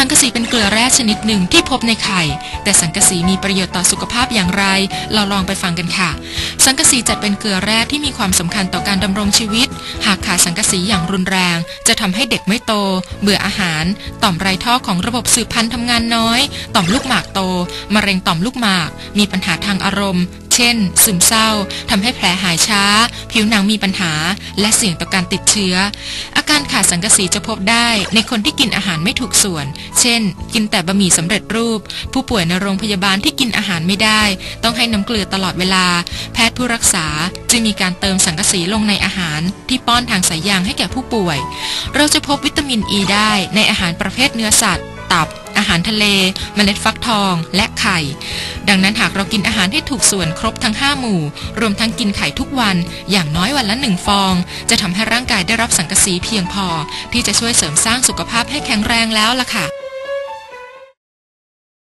สังกะสีเป็นเกลือแร่ชนิดหนึ่งที่พบในไข่ แต่สังกะสีมีประโยชน์ต่อสุขภาพอย่างไร เราลองไปฟังกันค่ะ สังกะสีจัดเป็นเกลือแร่ที่มีความสำคัญต่อการดำรงชีวิต หากขาดสังกะสีอย่างรุนแรง จะทำให้เด็กไม่โต เบื่ออาหาร ต่อมไรท่อของระบบสืบพันธุ์ทำงานน้อย ต่อมลูกหมากโต มะเร็งต่อมลูกหมาก มีปัญหาทางอารมณ์เช่นซึมเศร้าทำให้แผลหายช้า ผิวหนังมีปัญหา และเสี่ยงต่อการติดเชื้ออ การขาดสังกะสีจะพบได้ในคนที่กินอาหารไม่ถูกส่วน เช่น กินแต่บะหมี่สำเร็จรูป ผู้ป่วยในโรงพยาบาลที่กินอาหารไม่ได้ ต้องให้น้ำเกลือตลอดเวลา แพทย์ผู้รักษาจึงมีการเติมสังกะสีลงในอาหาร ที่ป้อนทางสายยางให้แก่ผู้ป่วย เราจะพบวิตามินอ e ีได้ในอาหารประเภทเนื้อสัตว์ ตับารทะเลเมล็ดฟักทอง และไข่ ดังนั้นหากเรากินอาหารให้ถูกส่วนครบทั้ง 5 หมู่ รวมทั้งกินไข่ทุกวัน อย่างน้อยวันละหนึ่งฟอง จะทำให้ร่างกายได้รับสังกะสีเพียงพอ ที่จะช่วยเสริมสร้างสุขภาพให้แข็งแรงแล้วล่ะค่ะ